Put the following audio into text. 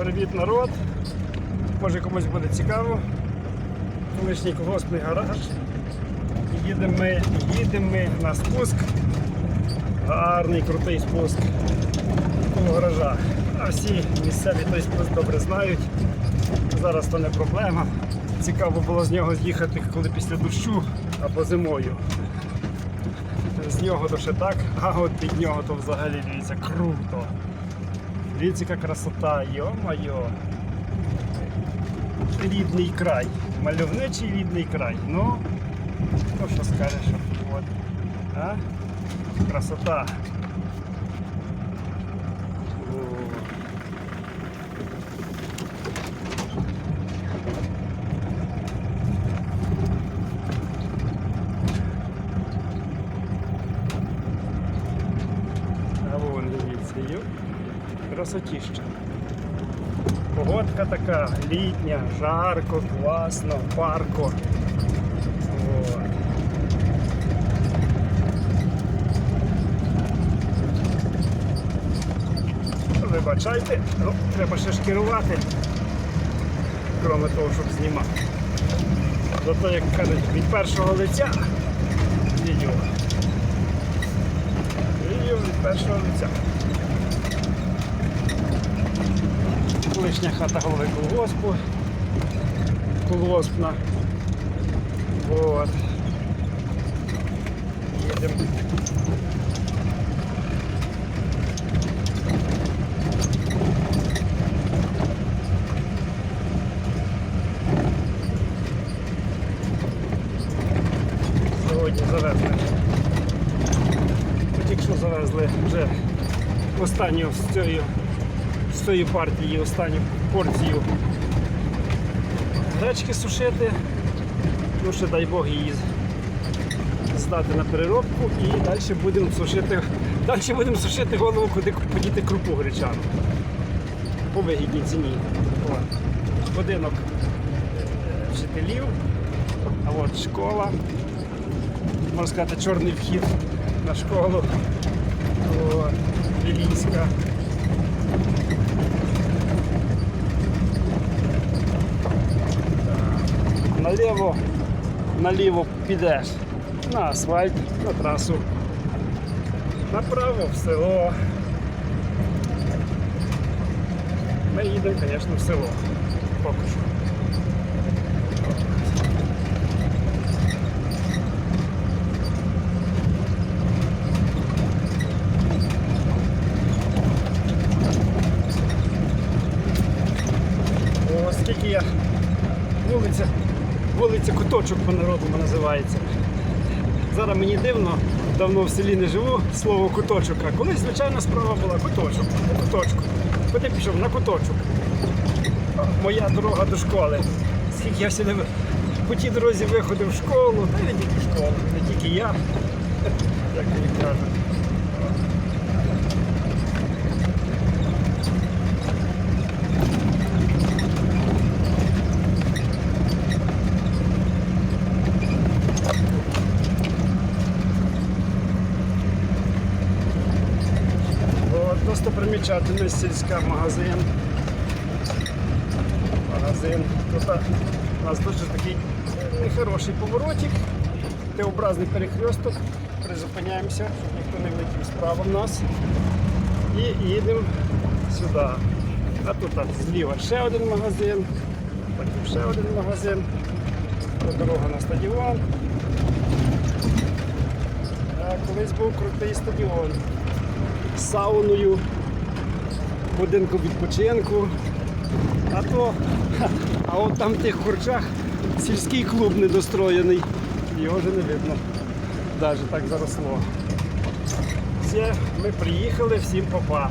Привіт, народ! Може комусь буде цікаво. Колишній колгоспний гараж. Їдемо ми, їдемо ми на спуск. Гарний, крутий спуск коло гаража. А всі місцеві той спуск добре знають. Зараз то не проблема. Цікаво було з нього з'їхати, коли після дощу або зимою. З нього то ще так, а от під нього то взагалі дивіться круто. Дивіться, яка красота, йо-майо. Рідний край. Мальовничий рідний край. Ну, то що скажеш, от. А? Красота. Красотіща. Погодка така літня, жарко, класно, парко. От. Вибачайте, ну, треба ще ж керувати, крім того, щоб знімати. Зато, як кажуть, від першого лиця відео. Відео від першого лиця. Колишня хата голови колгоспу. Колгоспна. Вот. Їдемо. Сьогодні завезли. Тільки що завезли вже останню з цією з цієї партії останню порцію гречки сушити. Ну ще дай Бог її здати на переробку і далі будемо сушити. Далі будемо сушити голову, куди подіти крупу гречану. По вигідній ціні. Будинок е, вчителів, а от школа. Можна сказати, чорний вхід на школу. О, Вілійська. Наліво, наліво підеш на асфальт, на трасу, направо в село. Ми їдемо, звісно, в село. Поки що. О, скільки я вулиця, Куточок по-народному називається. Зараз мені дивно, давно в селі не живу, слово куточок. А колись, звичайна справа була куточок, по куточку. Куди пішов? На куточок. Моя дорога до школи. Скільки я сюди по тій дорозі виходив в школу, та й не тільки в школу, не тільки я, як мені кажуть. От, достопримічательність сільська магазин. Магазин. Тут у нас дуже такий нехороший поворотик, Т-образний перехресток. Призупиняємося, щоб ніхто не влетів справа в нас. І їдемо сюди. А тут а, зліва ще один магазин, потім ще один магазин. Дорога на стадіон. Колись був крутий стадіон сауною, будинку відпочинку. А то, а от там в тих курчах сільський клуб недостроєний. Його вже не видно. Навіть так заросло. Все, ми приїхали, всім попа.